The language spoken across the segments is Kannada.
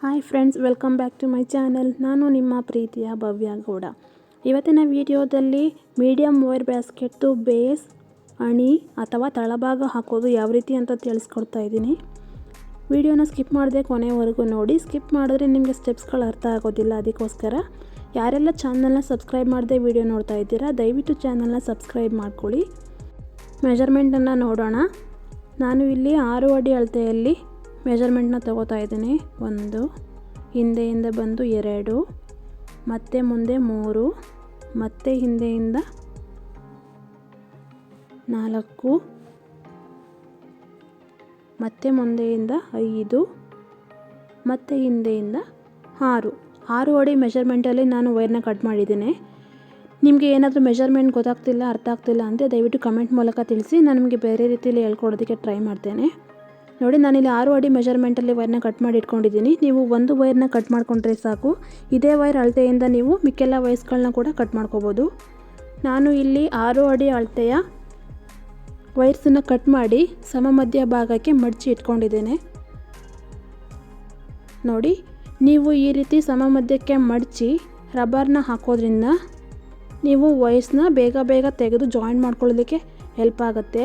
Hi friends, welcome back to my channel. ನಾನು ನಿಮ್ಮ ಪ್ರೀತಿಯ ಭವ್ಯ ಗೌಡ. ಇವತ್ತಿನ ವಿಡಿಯೋದಲ್ಲಿ ಮೀಡಿಯಮ್ ವೈರ್ ಬ್ಯಾಸ್ಕೆಟ್ದು ಬೇಸ್, ಅಣಿ ಅಥವಾ ತಳಭಾಗ ಹಾಕೋದು ಯಾವ ರೀತಿ ಅಂತ ತಿಳಿಸ್ಕೊಡ್ತಾ ಇದ್ದೀನಿ. ವಿಡಿಯೋನ ಸ್ಕಿಪ್ ಮಾಡದೆ ಕೊನೆವರೆಗೂ ನೋಡಿ. ಸ್ಕಿಪ್ ಮಾಡಿದ್ರೆ ನಿಮಗೆ ಸ್ಟೆಪ್ಸ್ಗಳು ಅರ್ಥ ಆಗೋದಿಲ್ಲ. ಅದಕ್ಕೋಸ್ಕರ ಯಾರೆಲ್ಲ ಚಾನಲ್ನ ಸಬ್ಸ್ಕ್ರೈಬ್ ಮಾಡದೆ ವಿಡಿಯೋ ನೋಡ್ತಾ ಇದ್ದೀರಾ, ದಯವಿಟ್ಟು ಚಾನಲ್ನ ಸಬ್ಸ್ಕ್ರೈಬ್ ಮಾಡ್ಕೊಳ್ಳಿ. ಮೆಜರ್ಮೆಂಟನ್ನು ನೋಡೋಣ. ನಾನು ಇಲ್ಲಿ ಆರು ಅಡಿ ಅಳತೆಯಲ್ಲಿ ಮೆಜರ್ಮೆಂಟ್ನ ತಗೋತಾ ಇದ್ದೀನಿ. ಒಂದು, ಹಿಂದೆಯಿಂದ ಬಂದು ಎರಡು, ಮತ್ತೆ ಮುಂದೆ ಮೂರು, ಮತ್ತೆ ಹಿಂದೆಯಿಂದ ನಾಲ್ಕು, ಮತ್ತೆ ಮುಂದೆಯಿಂದ ಐದು, ಮತ್ತೆ ಹಿಂದೆಯಿಂದ ಆರು. ಆರು ಅಡಿ ಮೆಷರ್ಮೆಂಟಲ್ಲಿ ನಾನು ವೈರ್ನ ಕಟ್ ಮಾಡಿದ್ದೀನಿ. ನಿಮಗೆ ಏನಾದರೂ ಮೆಷರ್ಮೆಂಟ್ ಗೊತ್ತಾಗ್ತಿಲ್ಲ, ಅರ್ಥ ಆಗ್ತಿಲ್ಲ ಅಂದರೆ ದಯವಿಟ್ಟು ಕಮೆಂಟ್ ಮೂಲಕ ತಿಳಿಸಿ. ನಾನು ನಿಮಗೆ ಬೇರೆ ರೀತಿಯಲ್ಲಿ ಹೇಳ್ಕೊಡೋದಕ್ಕೆ ಟ್ರೈ ಮಾಡ್ತೇನೆ. ನೋಡಿ, ನಾನಿಲ್ಲಿ ಆರು ಅಡಿ ಮೆಷರ್ಮೆಂಟಲ್ಲಿ ವೈರ್ನ ಕಟ್ ಮಾಡಿ ಇಟ್ಕೊಂಡಿದ್ದೀನಿ. ನೀವು ಒಂದು ವೈರ್ನ ಕಟ್ ಮಾಡಿಕೊಂಡ್ರೆ ಸಾಕು. ಇದೇ ವೈರ್ ಅಳತೆಯಿಂದ ನೀವು ಮಿಕ್ಕೆಲ್ಲ ವೈರ್ಸ್ಗಳನ್ನ ಕೂಡ ಕಟ್ ಮಾಡ್ಕೋಬೋದು. ನಾನು ಇಲ್ಲಿ ಆರು ಅಡಿ ಅಳತೆಯ ವೈರ್ಸನ್ನು ಕಟ್ ಮಾಡಿ ಸಮ ಮಧ್ಯ ಭಾಗಕ್ಕೆ ಮಡಚಿ ಇಟ್ಕೊಂಡಿದ್ದೇನೆ. ನೋಡಿ, ನೀವು ಈ ರೀತಿ ಸಮ ಮಧ್ಯಕ್ಕೆ ಮಡಚಿ ರಬ್ಬರ್ನ ಹಾಕೋದ್ರಿಂದ ನೀವು ವೈರ್ಸ್ನ ಬೇಗ ಬೇಗ ತೆಗೆದು ಜಾಯಿನ್ ಮಾಡ್ಕೊಳ್ಳೋದಕ್ಕೆ ಹೆಲ್ಪ್ ಆಗುತ್ತೆ.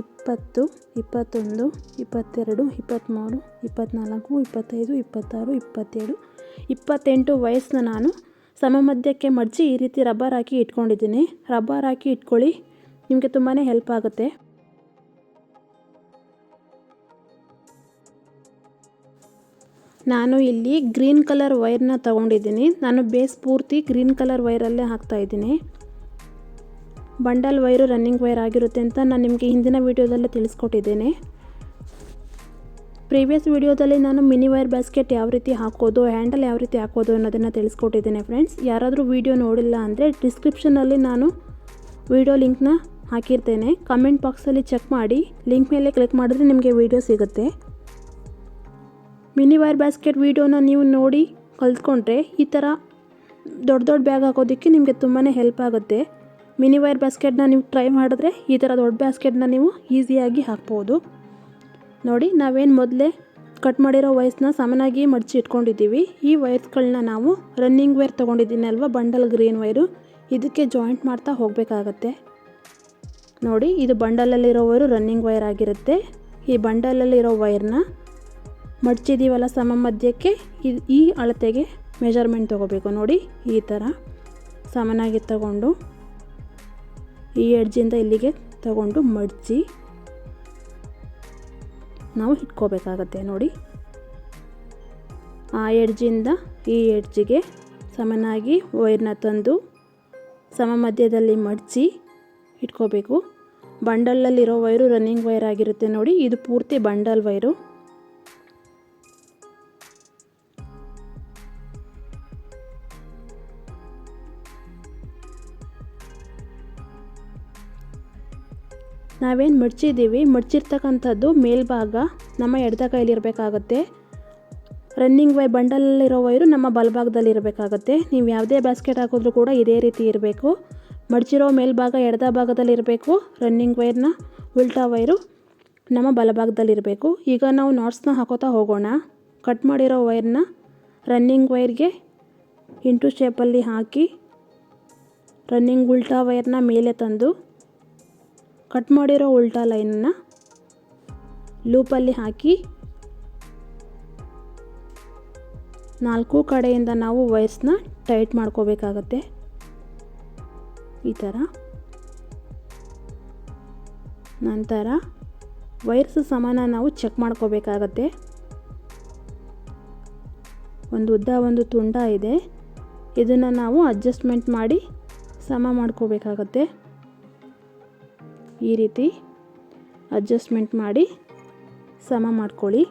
ಇಪ್ಪತ್ತು, ಇಪ್ಪತ್ತೊಂದು, ಇಪ್ಪತ್ತೆರಡು, ಇಪ್ಪತ್ತ್ಮೂರು, ಇಪ್ಪತ್ತ್ನಾಲ್ಕು, ಇಪ್ಪತ್ತೈದು, ಇಪ್ಪತ್ತಾರು, ಇಪ್ಪತ್ತೇಳು, ಇಪ್ಪತ್ತೆಂಟು ವಯಸ್ಸನ್ನ ನಾನು ಸಮ ಮಧ್ಯಕ್ಕೆ ಮಡಚಿ ಈ ರೀತಿ ರಬ್ಬರ್ ಹಾಕಿ ಇಟ್ಕೊಂಡಿದ್ದೀನಿ. ರಬ್ಬರ್ ಹಾಕಿ ಇಟ್ಕೊಳ್ಳಿ, ನಿಮಗೆ ತುಂಬಾ ಹೆಲ್ಪ್ ಆಗುತ್ತೆ. ನಾನು ಇಲ್ಲಿ ಗ್ರೀನ್ ಕಲರ್ ವೈರ್ನ ತಗೊಂಡಿದ್ದೀನಿ. ನಾನು ಬೇಸ್ ಪೂರ್ತಿ ಗ್ರೀನ್ ಕಲರ್ ವೈರಲ್ಲೇ ಹಾಕ್ತಾಯಿದ್ದೀನಿ ಬಂಡಲ್ ವೈರು ರನ್ನಿಂಗ್ ವೈರ್ ಆಗಿರುತ್ತೆ ಅಂತ ನಾನು ನಿಮಗೆ ಹಿಂದಿನ ವೀಡಿಯೋದಲ್ಲೇ ತಿಳಿಸ್ಕೊಟ್ಟಿದ್ದೇನೆ. ಪ್ರೀವಿಯಸ್ ವೀಡಿಯೋದಲ್ಲಿ ನಾನು ಮಿನಿ ವೈರ್ ಬ್ಯಾಸ್ಕೆಟ್ ಯಾವ ರೀತಿ ಹಾಕೋದು ಹ್ಯಾಂಡಲ್ ಯಾವ ರೀತಿ ಹಾಕೋದು ಅನ್ನೋದನ್ನು ತಿಳಿಸ್ಕೊಟ್ಟಿದ್ದೇನೆ ಫ್ರೆಂಡ್ಸ್ ಯಾರಾದರೂ ವೀಡಿಯೋ ನೋಡಿಲ್ಲ ಅಂದರೆ ಡಿಸ್ಕ್ರಿಪ್ಷನಲ್ಲಿ ನಾನು ವೀಡಿಯೋ ಲಿಂಕ್ನ ಹಾಕಿರ್ತೇನೆ. ಕಮೆಂಟ್ ಬಾಕ್ಸಲ್ಲಿ ಚೆಕ್ ಮಾಡಿ ಲಿಂಕ್ ಮೇಲೆ ಕ್ಲಿಕ್ ಮಾಡಿದ್ರೆ ನಿಮಗೆ ವೀಡಿಯೋ ಸಿಗುತ್ತೆ. ಮಿನಿ ವೈರ್ ಬ್ಯಾಸ್ಕೆಟ್ ವೀಡಿಯೋನ ನೀವು ನೋಡಿ ಕಲ್ತ್ಕೊಂಡ್ರೆ ಈ ಥರ ದೊಡ್ಡ ದೊಡ್ಡ ಬ್ಯಾಗ್ ಹಾಕೋದಕ್ಕೆ ನಿಮಗೆ ತುಂಬಾ ಹೆಲ್ಪ್ ಆಗುತ್ತೆ. ಮಿನಿ ವೈರ್ ಬ್ಯಾಸ್ಕೆಟ್ನ ನೀವು ಟ್ರೈ ಮಾಡಿದ್ರೆ ಈ ಥರ ದೊಡ್ಡ ಬ್ಯಾಸ್ಕೆಟ್ನ ನೀವು ಈಸಿಯಾಗಿ ಹಾಕ್ಬೋದು. ನೋಡಿ, ನಾವೇನು ಮೊದಲೇ ಕಟ್ ಮಾಡಿರೋ ವಯಸ್ಸನ್ನ ಸಮನಾಗಿ ಮಡಚಿ ಇಟ್ಕೊಂಡಿದ್ದೀವಿ. ಈ ವಯಸ್ಸುಗಳನ್ನ ನಾವು ರನ್ನಿಂಗ್ ವೈರ್ ತೊಗೊಂಡಿದ್ದೀನಿ ಅಲ್ವಾ, ಬಂಡಲ್ ಗ್ರೀನ್ ವೈರು? ಇದಕ್ಕೆ ಜಾಯಿಂಟ್ ಮಾಡ್ತಾ ಹೋಗಬೇಕಾಗತ್ತೆ. ನೋಡಿ, ಇದು ಬಂಡಲಲ್ಲಿರೋ ವೈರು ರನ್ನಿಂಗ್ ವೈರ್ ಆಗಿರುತ್ತೆ. ಈ ಬಂಡಲಲ್ಲಿರೋ ವೈರ್ನ ಮಡಚಿದ್ದೀವಲ್ಲ ಸಮ ಮಧ್ಯಕ್ಕೆ ಈ ಅಳತೆಗೆ ಮೆಜರ್ಮೆಂಟ್ ತೊಗೋಬೇಕು. ನೋಡಿ, ಈ ಥರ ಸಮನಾಗಿ ತಗೊಂಡು ಈ ಎಡ್ಜಿಂದ ಇಲ್ಲಿಗೆ ತಗೊಂಡು ಮಡಚಿ ನಾವು ಇಟ್ಕೋಬೇಕಾಗತ್ತೆ ನೋಡಿ. ಆ ಎಡ್ಜಿಂದ ಈ ಎಡ್ಜಿಗೆ ಸಮನಾಗಿ ವೈರ್ನ ತಂದು ಸಮ ಮಧ್ಯದಲ್ಲಿ ಮಡಚಿ ಇಟ್ಕೋಬೇಕು. ಬಂಡಲಲ್ಲಿರೋ ವೈರು ರನ್ನಿಂಗ್ ವೈರ್ ಆಗಿರುತ್ತೆ ನೋಡಿ. ಇದು ಪೂರ್ತಿ ಬಂಡಲ್ ವೈರು. ನಾವೇನು ಮಡ್ಚಿದ್ದೀವಿ, ಮಡ್ಚಿರ್ತಕ್ಕಂಥದ್ದು ಮೇಲ್ಭಾಗ ನಮ್ಮ ಎಡದ ಕೈಲಿರಬೇಕಾಗತ್ತೆ ರನ್ನಿಂಗ್ ವೈ ಬಂಡಲಲ್ಲಿರೋ ವೈರು ನಮ್ಮ ಬಲಭಾಗದಲ್ಲಿ ಇರಬೇಕಾಗತ್ತೆ. ನೀವು ಯಾವುದೇ ಬ್ಯಾಸ್ಕೆಟ್ ಹಾಕಿದ್ರೂ ಕೂಡ ಇದೇ ರೀತಿ ಇರಬೇಕು. ಮಡ್ಚಿರೋ ಮೇಲ್ಭಾಗ ಎಡದ ಭಾಗದಲ್ಲಿ ಇರಬೇಕು. ರನ್ನಿಂಗ್ ವೈರ್ನ ಉಲ್ಟಾ ವೈರು ನಮ್ಮ ಬಲಭಾಗದಲ್ಲಿರಬೇಕು ಈಗ ನಾವು ನಾಟ್ಸ್ನ ಹಾಕೋತಾ ಹೋಗೋಣ. ಕಟ್ ಮಾಡಿರೋ ವೈರ್ನ ರನ್ನಿಂಗ್ ವೈರ್ಗೆ ಇಂಟು ಶೇಪಲ್ಲಿ ಹಾಕಿ ರನ್ನಿಂಗ್ ಉಲ್ಟಾ ವೈರ್ನ ಮೇಲೆ ತಂದು ಕಟ್ ಮಾಡಿರೋ ಉಲ್ಟಾ ಲೈನನ್ನು ಲೂಪಲ್ಲಿ ಹಾಕಿ ನಾಲ್ಕು ಕಡೆಯಿಂದ ನಾವು ವೈರ್ಸ್ನ ಟೈಟ್ ಮಾಡ್ಕೋಬೇಕಾಗತ್ತೆ. ಈ ಥರ. ನಂತರ ವೈರ್ಸ್ ಸಮಾನ ನಾವು ಚೆಕ್ ಮಾಡ್ಕೋಬೇಕಾಗತ್ತೆ. ಒಂದು ಉದ್ದ, ಒಂದು ತುಂಡ ಇದೆ. ಇದನ್ನು ನಾವು ಅಡ್ಜಸ್ಟ್ಮೆಂಟ್ ಮಾಡಿ ಸಮ ಮಾಡ್ಕೋಬೇಕಾಗತ್ತೆ. ಈ ರೀತಿ ಅಡ್ಜಸ್ಟ್ಮೆಂಟ್ ಮಾಡಿ ಸಮ ಮಾಡ್ಕೊಳ್ಳಿ.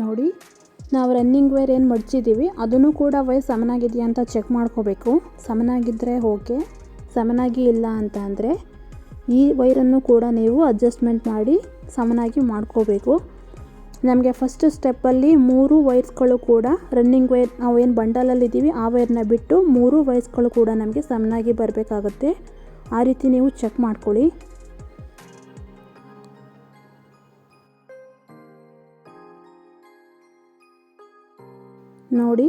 ನೋಡಿ, ನಾವು ರನ್ನಿಂಗ್ ವೇರ್ ಏನು ಮಡ್ಚಿದ್ದೀವಿ, ಅದನ್ನು ಕೂಡ ವೈ ಸಮನಾಗಿದೆಯಾ ಅಂತ ಚೆಕ್ ಮಾಡ್ಕೋಬೇಕು. ಸಮನಾಗಿದ್ದರೆ ಓಕೆ ಸಮನಾಗಿ ಇಲ್ಲ ಅಂತ ಅಂದರೆ ಈ ವೈರನ್ನು ಕೂಡ ನೀವು ಅಡ್ಜಸ್ಟ್ಮೆಂಟ್ ಮಾಡಿ ಸಮನಾಗಿ ಮಾಡ್ಕೋಬೇಕು. ನಮಗೆ ಫಸ್ಟ್ ಸ್ಟೆಪ್ಪಲ್ಲಿ ಮೂರು ವೈರ್ಸ್ಗಳು ಕೂಡ ರನ್ನಿಂಗ್ ವೈರ್ ನಾವು ಏನು ಬಂಡಲಲ್ಲಿದ್ದೀವಿ ಆ ವೈರ್ನ ಬಿಟ್ಟು ಮೂರು ವೈರ್ಸ್ಗಳು ಕೂಡ ನಮಗೆ ಸಮನಾಗಿ ಬರಬೇಕಾಗುತ್ತೆ. ಆ ರೀತಿ ನೀವು ಚೆಕ್ ಮಾಡ್ಕೊಳ್ಳಿ. ನೋಡಿ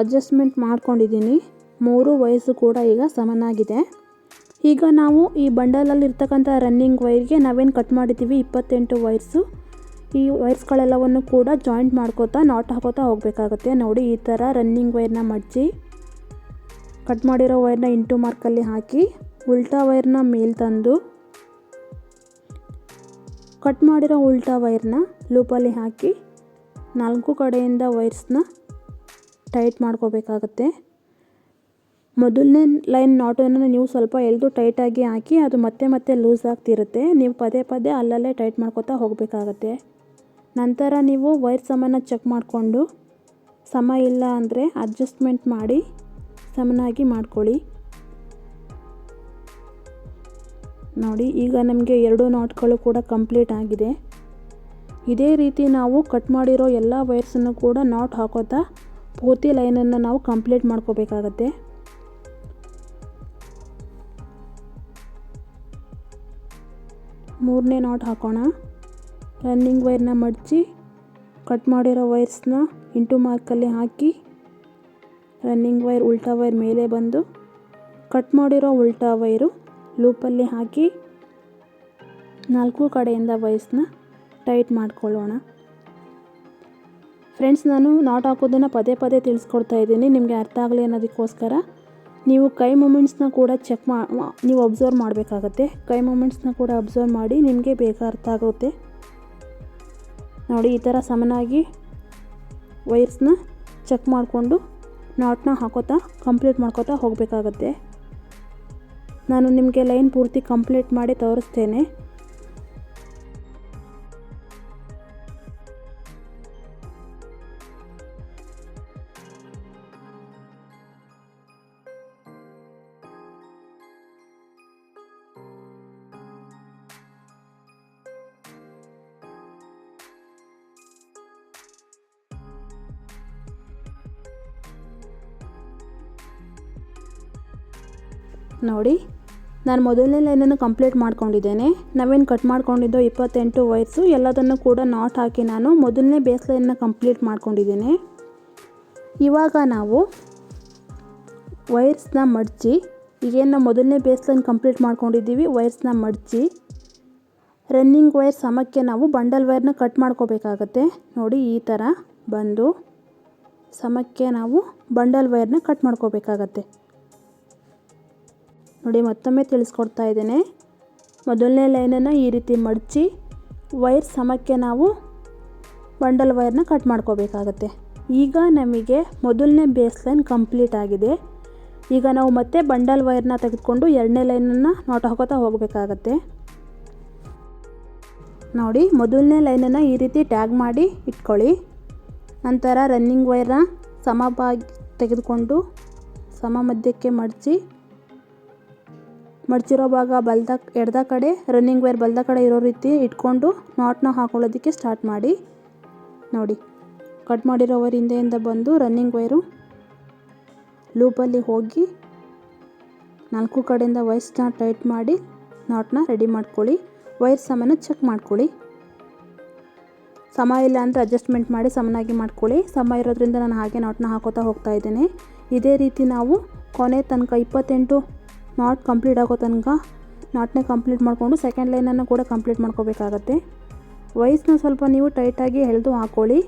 ಅಡ್ಜಸ್ಟ್ಮೆಂಟ್ ಮಾಡ್ಕೊಂಡಿದ್ದೀನಿ. ಮೂರು ವಯಸ್ಸು ಕೂಡ ಈಗ ಸಮನಾಗಿದೆ. ಈಗ ನಾವು ಈ ಬಂಡಲಲ್ಲಿ ಇರ್ತಕ್ಕಂಥ ರನ್ನಿಂಗ್ ವೈರ್ಗೆ ನಾವೇನು ಕಟ್ ಮಾಡಿದ್ದೀವಿ? ಇಪ್ಪತ್ತೆಂಟು ವೈರ್ಸು ಈ ವೈರ್ಸ್ಗಳೆಲ್ಲವನ್ನು ಕೂಡ ಜಾಯಿಂಟ್ ಮಾಡ್ಕೋತಾ ನಾಟ್ ಹಾಕೋತಾ ಹೋಗಬೇಕಾಗುತ್ತೆ. ನೋಡಿ, ಈ ಥರ ರನ್ನಿಂಗ್ ವೈರ್ನ ಮಡ್ಚಿ ಕಟ್ ಮಾಡಿರೋ ವೈರ್ನ ಇಂಟು ಮಾರ್ಕಲ್ಲಿ ಹಾಕಿ, ಉಲ್ಟಾ ವೈರ್ನ ಮೇಲೆ ತಂದು ಕಟ್ ಮಾಡಿರೋ ಉಲ್ಟಾ ವೈರ್ನ ಲೂಪಲ್ಲಿ ಹಾಕಿ, ನಾಲ್ಕು ಕಡೆಯಿಂದ ವೈರ್ಸ್ನ ಟೈಟ್ ಮಾಡ್ಕೋಬೇಕಾಗತ್ತೆ. ಮೊದಲನೇ ಲೈನ್ ನಾಟನ್ನು ನೀವು ಸ್ವಲ್ಪ ಎಳೆದು ಟೈಟಾಗಿ ಹಾಕಿ ಅದು ಮತ್ತೆ ಮತ್ತೆ ಲೂಸ್ ಆಗ್ತಿರುತ್ತೆ. ನೀವು ಪದೇ ಪದೇ ಅಲ್ಲಲ್ಲೇ ಟೈಟ್ ಮಾಡ್ಕೋತಾ ಹೋಗಬೇಕಾಗತ್ತೆ. ನಂತರ ನೀವು ವೈರ್ ಸಮನ ಚೆಕ್ ಮಾಡಿಕೊಂಡು ಸಮ ಇಲ್ಲ ಅಂದರೆ ಅಡ್ಜಸ್ಟ್ಮೆಂಟ್ ಮಾಡಿ ಸಮನಾಗಿ ಮಾಡ್ಕೊಳ್ಳಿ. ನೋಡಿ, ಈಗ ನಮಗೆ ಎರಡು ನಾಟ್ಗಳು ಕೂಡ ಕಂಪ್ಲೀಟ್ ಆಗಿದೆ. ಇದೇ ರೀತಿ ನಾವು ಕಟ್ ಮಾಡಿರೋ ಎಲ್ಲ ವೈರ್ಸನ್ನು ಕೂಡ ನಾಟ್ ಹಾಕೋತಾ ಪೂರ್ತಿ ಲೈನನ್ನು ನಾವು ಕಂಪ್ಲೀಟ್ ಮಾಡ್ಕೋಬೇಕಾಗತ್ತೆ. ಮೂರನೇ ನಾಟ್ ಹಾಕೋಣ. ರನ್ನಿಂಗ್ ವೈರ್ನ ಮಡಚಿ ಕಟ್ ಮಾಡಿರೋ ವೈರ್ಸ್ನ ಇಂಟು ಮಾರ್ಕಲ್ಲಿ ಹಾಕಿ ರನ್ನಿಂಗ್ ವೈರ್ ಉಲ್ಟಾ ವೈರ್ ಮೇಲೆ ಬಂದು ಕಟ್ ಮಾಡಿರೋ ಉಲ್ಟಾ ವೈರು ಲೂಪಲ್ಲಿ ಹಾಕಿ, ನಾಲ್ಕು ಕಡೆಯಿಂದ ವೈರ್ಸ್ನ ಟೈಟ್ ಮಾಡ್ಕೊಳ್ಳೋಣ. ಫ್ರೆಂಡ್ಸ್ ನಾನು ನಾಟ್ ಹಾಕೋದನ್ನು ಪದೇ ಪದೇ ತಿಳಿಸ್ಕೊಡ್ತಾ ಇದ್ದೀನಿ. ನಿಮಗೆ ಅರ್ಥ ಆಗಲಿ ಅನ್ನೋದಕ್ಕೋಸ್ಕರ. ನೀವು ಕೈ ಮೂಮೆಂಟ್ಸ್ನ ಕೂಡ ಚೆಕ್ ಮಾ ನೀವು ಅಬ್ಸರ್ವ್ ಮಾಡಬೇಕಾಗತ್ತೆ. ಕೈ ಮೂಮೆಂಟ್ಸ್ನ ಕೂಡ ಅಬ್ಸರ್ವ್ ಮಾಡಿ ನಿಮಗೆ ಬೇಗ ಅರ್ಥ ಆಗುತ್ತೆ. ನೋಡಿ, ಈ ಥರ ಸಮನಾಗಿ ವೈರ್ಸ್ನ ಚೆಕ್ ಮಾಡಿಕೊಂಡು ನಾಟ್ನ ಹಾಕೋತಾ, ಕಂಪ್ಲೀಟ್ ಮಾಡ್ಕೋತಾ ಹೋಗಬೇಕಾಗತ್ತೆ. ನಾನು ನಿಮಗೆ ಲೈನ್ ಪೂರ್ತಿ ಕಂಪ್ಲೀಟ್ ಮಾಡಿ ತೋರಿಸ್ತೇನೆ. ನೋಡಿ. ನಾನು ಮೊದಲನೇ ಲೈನನ್ನು ಕಂಪ್ಲೀಟ್ ಮಾಡ್ಕೊಂಡಿದ್ದೇನೆ. ನಾವೇನು ಕಟ್ ಮಾಡ್ಕೊಂಡಿದ್ದೋ ಇಪ್ಪತ್ತೆಂಟು ವಯಸ್ಸು, ಎಲ್ಲದನ್ನು ಕೂಡ ನಾಟ್ ಹಾಕಿ ನಾನು ಮೊದಲನೇ ಬೇಸ್ ಲೈನನ್ನು ಕಂಪ್ಲೀಟ್ ಮಾಡ್ಕೊಂಡಿದ್ದೇನೆ. ಇವಾಗ ನಾವು ವೈರ್ಸ್ನ ಮಡಚಿ, ಈಗೇನು ಮೊದಲನೇ ಬೇಸ್ ಲೈನ್ ಕಂಪ್ಲೀಟ್ ಮಾಡ್ಕೊಂಡಿದ್ದೀವಿ ವೈರ್ಸ್ನ ಮಡಚಿ. ರನ್ನಿಂಗ್ ವೈರ್ ಸಮಕ್ಕೆ ನಾವು ಬಂಡಲ್ ವೈರ್ನ ಕಟ್ ಮಾಡ್ಕೋಬೇಕಾಗತ್ತೆ. ನೋಡಿ, ಈ ಥರ ಬಂದು ಸಮಕ್ಕೆ ನಾವು ಬಂಡಲ್ ವೈರ್ನ ಕಟ್ ಮಾಡ್ಕೋಬೇಕಾಗತ್ತೆ. ನೋಡಿ ಮತ್ತೊಮ್ಮೆ ತಿಳಿಸ್ಕೊಡ್ತಾ ಇದ್ದೇನೆ. ಮೊದಲನೇ ಲೈನನ್ನು ಈ ರೀತಿ ಮಡಚಿ ವೈರ್ ಸಮಕ್ಕೆ ನಾವು ಬಂಡಲ್ ವೈರ್ನ ಕಟ್ ಮಾಡ್ಕೋಬೇಕಾಗತ್ತೆ. ಈಗ ನಮಗೆ ಮೊದಲನೇ ಬೇಸ್ ಲೈನ್ ಕಂಪ್ಲೀಟ್ ಆಗಿದೆ. ಈಗ ನಾವು ಮತ್ತೆ ಬಂಡಲ್ ವೈರ್ನ ತೆಗೆದುಕೊಂಡು ಎರಡನೇ ಲೈನನ್ನು ನೋಟ ಹಾಕೋತಾ ಹೋಗಬೇಕಾಗತ್ತೆ. ನೋಡಿ ಮೊದಲನೇ ಲೈನನ್ನು ಈ ರೀತಿ ಟ್ಯಾಗ್ ಮಾಡಿ ಇಟ್ಕೊಳ್ಳಿ. ನಂತರ ರನ್ನಿಂಗ್ ವೈರ್ನ ಸಮಭಾಗಿ ತೆಗೆದುಕೊಂಡು ಸಮ ಮಧ್ಯಕ್ಕೆ ಮಡಚಿ ಮಡ್ಚಿರೋ ಭಾಗ ಬಲ್ದ ಎಡ್ದ ಕಡೆ ರನ್ನಿಂಗ್ ವೈರ್ ಬಲ್ದ ಕಡೆ ಇರೋ ರೀತಿ ಇಟ್ಕೊಂಡು ನಾಟ್ನ ಹಾಕೊಳ್ಳೋದಕ್ಕೆ ಸ್ಟಾರ್ಟ್ ಮಾಡಿ. ನೋಡಿ ಕಟ್ ಮಾಡಿರೋ ಹಿಂದೆಯಿಂದ ಬಂದು ರನ್ನಿಂಗ್ ವೈರು ಲೂಪಲ್ಲಿ ಹೋಗಿ ನಾಲ್ಕು ಕಡೆಯಿಂದ ವೈರ್ಸ್ನ ಟೈಟ್ ಮಾಡಿ ನಾಟ್ನ ರೆಡಿ ಮಾಡ್ಕೊಳ್ಳಿ. ವೈರ್ ಸಮನ ಚೆಕ್ ಮಾಡ್ಕೊಳ್ಳಿ. ಸಮ ಇಲ್ಲ ಅಂದರೆ ಅಡ್ಜಸ್ಟ್ಮೆಂಟ್ ಮಾಡಿ ಸಮನಾಗಿ ಮಾಡ್ಕೊಳ್ಳಿ. ಸಮ ಇರೋದ್ರಿಂದ ನಾನು ಹಾಗೆ ನಾಟ್ನ ಹಾಕೋತಾ ಹೋಗ್ತಾ ಇದ್ದೇನೆ. ಇದೇ ರೀತಿ ನಾವು ಕೊನೆ ತನಕ ಇಪ್ಪತ್ತೆಂಟು ನಾಟ್ ಕಂಪ್ಲೀಟ್ ಆಗೋ ತನಕ ನಾಟ್ನ ಕಂಪ್ಲೀಟ್ ಮಾಡಿಕೊಂಡು ಸೆಕೆಂಡ್ ಲೈನನ್ನು ಕೂಡ ಕಂಪ್ಲೀಟ್ ಮಾಡ್ಕೋಬೇಕಾಗತ್ತೆ. ವೈಸ್ನ ಸ್ವಲ್ಪ ನೀವು ಟೈಟಾಗಿ ಎಳೆದು ಹಾಕ್ಕೊಳ್ಳಿ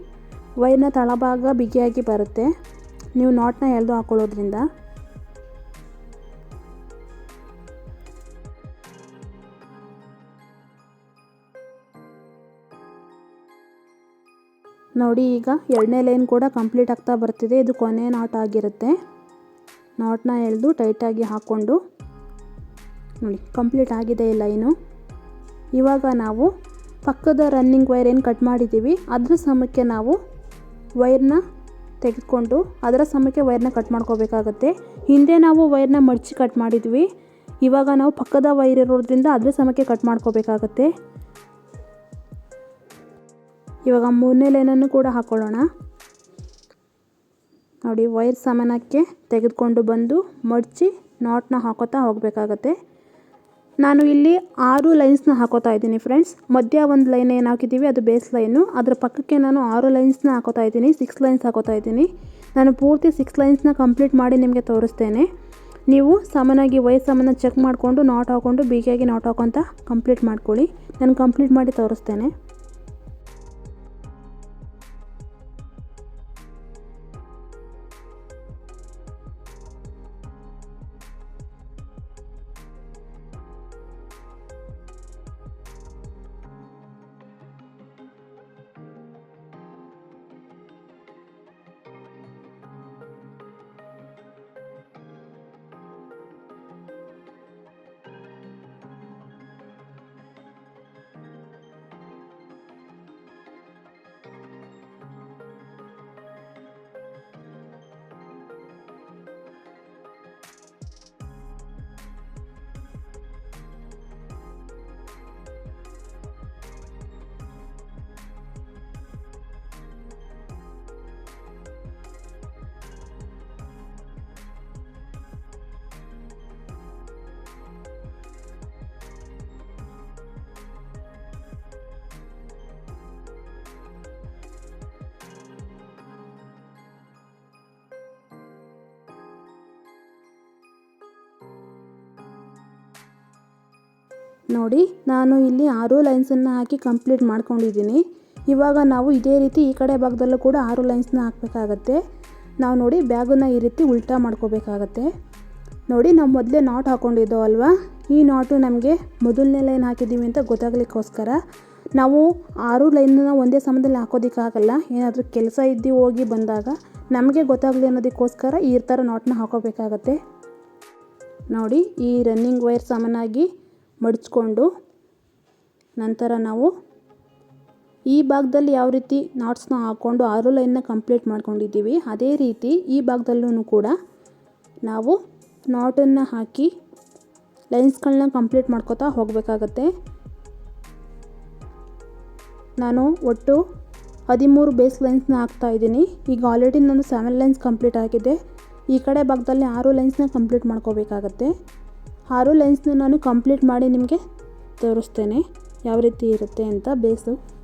ವೈರ್ನ ತಳಭಾಗ ಬಿಗಿಯಾಗಿ ಬರುತ್ತೆ. ನೀವು ನಾಟ್ನ ಎಳೆದು ಹಾಕ್ಕೊಳ್ಳೋದ್ರಿಂದ ನೋಡಿ ಈಗ ಎರಡನೇ ಲೈನ್ ಕೂಡ ಕಂಪ್ಲೀಟ್ ಆಗ್ತಾ ಬರ್ತಿದೆ. ಇದು ಕೊನೆ ನಾಟ್ ಆಗಿರುತ್ತೆ. ನಾಟ್ನ ಎಳೆದು ಟೈಟಾಗಿ ಹಾಕ್ಕೊಂಡು ನೋಡಿ ಕಂಪ್ಲೀಟ್ ಆಗಿದೆ ಇಲ್ಲ ಏನು ಇವಾಗ ನಾವು ಪಕ್ಕದ ರನ್ನಿಂಗ್ ವೈರ್ ಏನು ಕಟ್ ಮಾಡಿದ್ದೀವಿ ಅದರ ಸಮಕ್ಕೆ ನಾವು ವೈರ್ನ ತೆಗೆದುಕೊಂಡು ಅದರ ಸಮಕ್ಕೆ ವೈರ್ನ ಕಟ್ ಮಾಡ್ಕೋಬೇಕಾಗತ್ತೆ. ಹಿಂದೆ ನಾವು ವೈರ್ನ ಮಡಚಿ ಕಟ್ ಮಾಡಿದ್ವಿ, ಇವಾಗ ನಾವು ಪಕ್ಕದ ವೈರ್ ಇರೋದ್ರಿಂದ ಅದರ ಸಮಕ್ಕೆ ಕಟ್ ಮಾಡ್ಕೋಬೇಕಾಗತ್ತೆ. ಇವಾಗ ಮೂರನೇ ಲೈನನ್ನು ಕೂಡ ಹಾಕ್ಕೊಳ್ಳೋಣ ನೋಡಿ ವೈರ್ ಸಮಾನಕ್ಕೆ ತೆಗೆದುಕೊಂಡು ಬಂದು ಮಡಚಿ ನಾಟ್ನ ಹಾಕೋತಾ ಹೋಗಬೇಕಾಗತ್ತೆ. ನಾನು ಇಲ್ಲಿ ಆರು ಲೈನ್ಸ್ನ ಹಾಕೋತಾ ಇದ್ದೀನಿ ಫ್ರೆಂಡ್ಸ್ ಮಧ್ಯ ಒಂದು ಲೈನ್ ಏನು ಹಾಕಿದ್ದೀವಿ ಅದು ಬೇಸ್ ಲೈನು ಅದರ ಪಕ್ಕಕ್ಕೆ ನಾನು ಆರು ಲೈನ್ಸ್ನ ಹಾಕೋತಾ ಇದ್ದೀನಿ ಸಿಕ್ಸ್ ಲೈನ್ಸ್ ಹಾಕೋತಾ ಇದ್ದೀನಿ. ನಾನು ಪೂರ್ತಿ ಸಿಕ್ಸ್ ಲೈನ್ಸ್ನ ಕಂಪ್ಲೀಟ್ ಮಾಡಿ ನಿಮಗೆ ತೋರಿಸ್ತೇನೆ. ನೀವು ಸಾಮಾನ್ಯಾಗಿ ವೈರ್ ಸಾಮಾನ ಚೆಕ್ ಮಾಡಿಕೊಂಡು ನಾಟ್ ಹಾಕ್ಕೊಂಡು ಬಿಗಿಯಾಗಿ ನಾಟ್ ಹಾಕೊಂತ ಕಂಪ್ಲೀಟ್ ಮಾಡ್ಕೊಳ್ಳಿ. ನಾನು ಕಂಪ್ಲೀಟ್ ಮಾಡಿ ತೋರಿಸ್ತೇನೆ. ನೋಡಿ, ನಾನು ಇಲ್ಲಿ ಆರು ಲೈನ್ಸನ್ನು ಹಾಕಿ ಕಂಪ್ಲೀಟ್ ಮಾಡ್ಕೊಂಡಿದ್ದೀನಿ. ಇವಾಗ ನಾವು ಇದೇ ರೀತಿ ಈ ಕಡೆ ಭಾಗದಲ್ಲೂ ಕೂಡ ಆರು ಲೈನ್ಸ್ನ ಹಾಕಬೇಕಾಗತ್ತೆ. ನಾವು ನೋಡಿ, ಬ್ಯಾಗನ್ನು ಈ ರೀತಿ ಉಲ್ಟಾ ಮಾಡ್ಕೋಬೇಕಾಗತ್ತೆ. ನೋಡಿ, ನಾವು ಮೊದಲೇ ನಾಟ್ ಹಾಕ್ಕೊಂಡಿದ್ದೋ ಅಲ್ವಾ? ಈ ನಾಟು ನಮಗೆ ಮೊದಲನೇ ಲೈನ್ ಹಾಕಿದ್ದೀವಿ ಅಂತ ಗೊತ್ತಾಗಲಿಕ್ಕೋಸ್ಕರ ನಾವು ಆರು ಲೈನನ್ನ ಒಂದೇ ಸಮಯದಲ್ಲಿ ಹಾಕೋದಕ್ಕಾಗಲ್ಲ. ಏನಾದರೂ ಕೆಲಸ ಇದ್ದು ಹೋಗಿ ಬಂದಾಗ ನಮಗೆ ಗೊತ್ತಾಗಲಿ ಅನ್ನೋದಕ್ಕೋಸ್ಕರ ಈ ಥರ ನಾಟ್ನ ಹಾಕೋಬೇಕಾಗತ್ತೆ. ನೋಡಿ, ಈ ರನ್ನಿಂಗ್ ವೈರ್ ಸಾಮಾನಾಗಿ ಮಡಚ್ಕೊಂಡು ನಂತರ ನಾವು ಈ ಭಾಗದಲ್ಲಿ ಯಾವ ರೀತಿ ನಾಟ್ಸ್ನ ಹಾಕ್ಕೊಂಡು ಆರು ಲೈನ್ನ ಕಂಪ್ಲೀಟ್ ಮಾಡ್ಕೊಂಡಿದ್ದೀವಿ, ಅದೇ ರೀತಿ ಈ ಭಾಗದಲ್ಲೂ ಕೂಡ ನಾವು ನಾಟನ್ನು ಹಾಕಿ ಲೈನ್ಸ್ಗಳನ್ನ ಕಂಪ್ಲೀಟ್ ಮಾಡ್ಕೋತಾ ಹೋಗಬೇಕಾಗತ್ತೆ. ನಾನು ಒಟ್ಟು ಹದಿಮೂರು ಬೇಸ್ ಲೈನ್ಸ್ನ ಹಾಕ್ತಾ ಇದ್ದೀನಿ, ಈಗ ಆಲ್ರೆಡಿ ನಾನು ಸೆವೆನ್ ಲೈನ್ಸ್ ಕಂಪ್ಲೀಟ್ ಆಗಿದೆ, ಈ ಕಡೆ ಭಾಗದಲ್ಲಿ ಆರು ಲೈನ್ಸ್ನ ಕಂಪ್ಲೀಟ್ ಮಾಡ್ಕೋಬೇಕಾಗತ್ತೆ. ಆರು ಲೈನ್ಸ್ನ ನಾನು ಕಂಪ್ಲೀಟ್ ಮಾಡಿ ನಿಮಗೆ ತೋರಿಸ್ತೇನೆ. ಯಾವ ರೀತಿ ಇರುತ್ತೆ ಅಂತ ಬೇಸು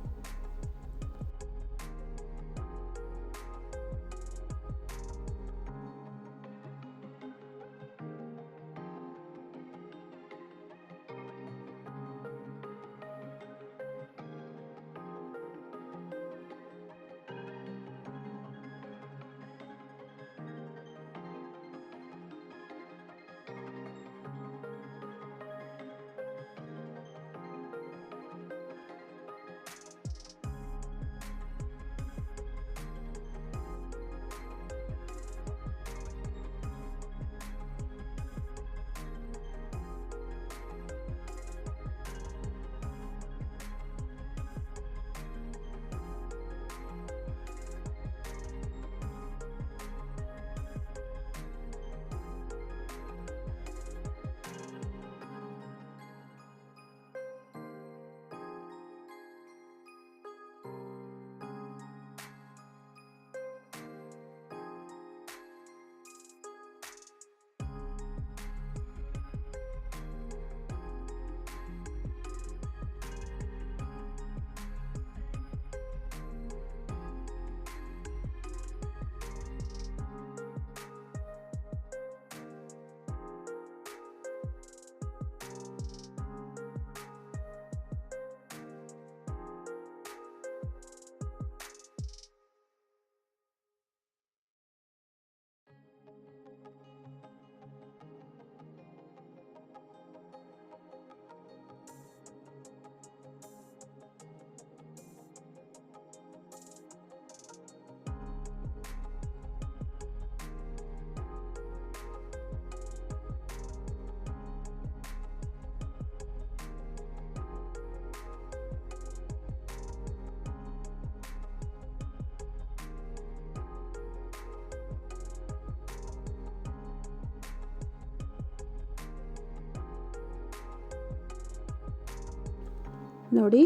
ನೋಡಿ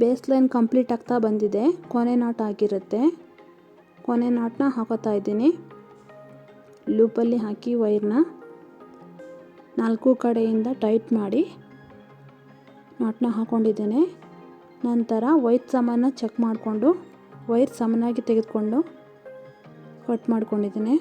ಬೇಸ್ ಲೈನ್ ಕಂಪ್ಲೀಟ್ ಆಗ್ತಾ ಬಂದಿದೆ. ಕೊನೆ ನಾಟ್ ಆಗಿರುತ್ತೆ. ಕೊನೆ ನಾಟ್ನ ಹಾಕೋತಾ ಇದ್ದೀನಿ. ಲೂಪಲ್ಲಿ ಹಾಕಿ ವೈರ್ನ ನಾಲ್ಕು ಕಡೆಯಿಂದ ಟೈಟ್ ಮಾಡಿ ನಾಟ್ನ ಹಾಕ್ಕೊಂಡಿದ್ದೇನೆ ನಂತರ ವೈರ್ ಸಾಮಾನ ಚೆಕ್ ಮಾಡಿಕೊಂಡು ವೈರ್ ಸಮನಾಗಿ ತೆಗೆದುಕೊಂಡು ಕಟ್ ಮಾಡ್ಕೊಂಡಿದ್ದೇನೆ.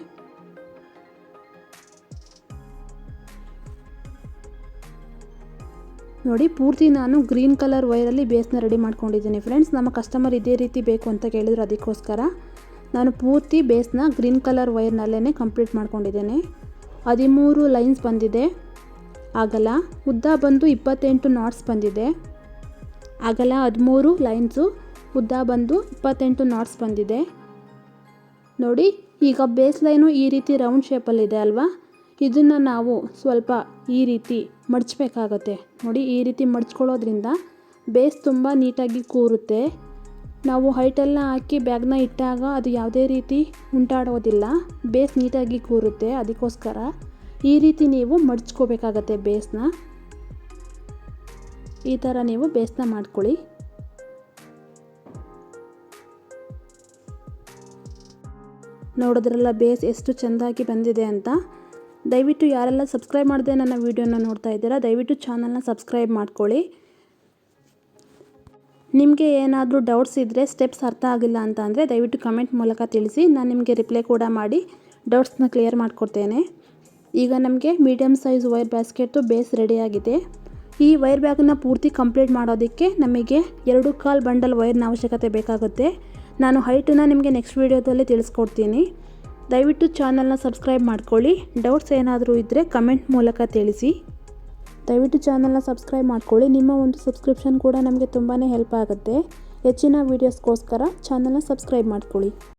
ನೋಡಿ, ಪೂರ್ತಿ ನಾನು ಗ್ರೀನ್ ಕಲರ್ ವೈರಲ್ಲಿ ಬೇಸ್ನ ರೆಡಿ ಮಾಡ್ಕೊಂಡಿದ್ದೀನಿ. ಫ್ರೆಂಡ್ಸ್, ನಮ್ಮ ಕಸ್ಟಮರ್ ಇದೇ ರೀತಿ ಬೇಕು ಅಂತ ಕೇಳಿದ್ರು, ಅದಕ್ಕೋಸ್ಕರ ನಾನು ಪೂರ್ತಿ ಬೇಸ್ನ ಗ್ರೀನ್ ಕಲರ್ ವೈರ್ನಲ್ಲೇ ಕಂಪ್ಲೀಟ್ ಮಾಡ್ಕೊಂಡಿದ್ದೇನೆ. ಹದಿಮೂರು ಲೈನ್ಸ್ ಬಂದಿದೆ. ಆಗಲ ಉದ್ದ ಬಂದು ಇಪ್ಪತ್ತೆಂಟು ನಾಟ್ಸ್ ಬಂದಿದೆ. ಅಗಲ ಹದಿಮೂರು ಲೈನ್ಸು, ಉದ್ದ ಬಂದು ಇಪ್ಪತ್ತೆಂಟು ನಾಟ್ಸ್ ಬಂದಿದೆ. ನೋಡಿ, ಈಗ ಬೇಸ್ ಲೈನು ಈ ರೀತಿ ರೌಂಡ್ ಶೇಪಲ್ಲಿದೆ ಅಲ್ವಾ? ಇದನ್ನು ನಾವು ಸ್ವಲ್ಪ ಈ ರೀತಿ ಮಡಚಬೇಕಾಗತ್ತೆ. ನೋಡಿ, ಈ ರೀತಿ ಮಡಚ್ಕೊಳ್ಳೋದ್ರಿಂದ ಬೇಸ್ ತುಂಬ ನೀಟಾಗಿ ಕೂರುತ್ತೆ. ನಾವು ಹೈಟೆಲ್ಲ ಹಾಕಿ ಬ್ಯಾಗ್ನ ಇಟ್ಟಾಗ ಅದು ಯಾವುದೇ ರೀತಿ ಉಂಟಾಡೋದಿಲ್ಲ. ಬೇಸ್ ನೀಟಾಗಿ ಕೂರುತ್ತೆ ಅದಕ್ಕೋಸ್ಕರ. ಈ ರೀತಿ ನೀವು ಮಡಚ್ಕೋಬೇಕಾಗತ್ತೆ ಬೇಸ್ನ. ಈ ಥರ ನೀವು ಬೇಸ್ನ ಮಾಡ್ಕೊಳ್ಳಿ. ನೋಡಿದ್ರಲ್ಲ ಬೇಸ್ ಎಷ್ಟು ಚೆಂದಾಗಿ ಬಂದಿದೆ ಅಂತ? ದಯವಿಟ್ಟು ಯಾರೆಲ್ಲ ಸಬ್ಸ್ಕ್ರೈಬ್ ಮಾಡದೆ ನನ್ನ ವೀಡಿಯೋನ ನೋಡ್ತಾ ಇದ್ದೀರಾ, ದಯವಿಟ್ಟು ಚಾನಲ್ನ ಸಬ್ಸ್ಕ್ರೈಬ್ ಮಾಡ್ಕೊಳ್ಳಿ. ನಿಮಗೆ ಏನಾದರೂ ಡೌಟ್ಸ್ ಇದ್ದರೆ ಸ್ಟೆಪ್ಸ್ ಅರ್ಥ ಆಗಿಲ್ಲ ಅಂತ ಅಂದರೆ ದಯವಿಟ್ಟು ಕಮೆಂಟ್ ಮೂಲಕ ತಿಳಿಸಿ. ನಾನು ನಿಮಗೆ ರಿಪ್ಲೈ ಕೂಡ ಮಾಡಿ ಡೌಟ್ಸ್ನ ಕ್ಲಿಯರ್ ಮಾಡಿಕೊಡ್ತೇನೆ. ಈಗ ನಮಗೆ medium size wire basket base ರೆಡಿಯಾಗಿದೆ ಈ ವೈರ್ ಬ್ಯಾಗನ್ನ ಪೂರ್ತಿ ಕಂಪ್ಲೀಟ್ ಮಾಡೋದಕ್ಕೆ ನಮಗೆ ಎರಡು ಕಾಲ್ ಬಂಡಲ್ ವೈರ್ನ ಅವಶ್ಯಕತೆ ಬೇಕಾಗುತ್ತೆ. ನಾನು ಹೈಟನ್ನು ನಿಮಗೆ ನೆಕ್ಸ್ಟ್ ವೀಡಿಯೋದಲ್ಲಿ ತಿಳಿಸ್ಕೊಡ್ತೀನಿ. ದಯವಿಟ್ಟು ಚಾನಲ್ನ ಸಬ್ಸ್ಕ್ರೈಬ್ ಮಾಡ್ಕೊಳ್ಳಿ. ಡೌಟ್ಸ್ ಏನಾದರೂ ಇದ್ದರೆ ಕಮೆಂಟ್ ಮೂಲಕ ತಿಳಿಸಿ. ದಯವಿಟ್ಟು ಚಾನಲ್ನ ಸಬ್ಸ್ಕ್ರೈಬ್ ಮಾಡ್ಕೊಳ್ಳಿ. ನಿಮ್ಮ ಒಂದು ಸಬ್ಸ್ಕ್ರಿಪ್ಷನ್ ಕೂಡ ನಮಗೆ ತುಂಬಾ ಹೆಲ್ಪ್ ಆಗುತ್ತೆ. ಹೆಚ್ಚಿನ ವೀಡಿಯೋಸ್ಗೋಸ್ಕರ ಚಾನಲ್ನ ಸಬ್ಸ್ಕ್ರೈಬ್ ಮಾಡ್ಕೊಳ್ಳಿ.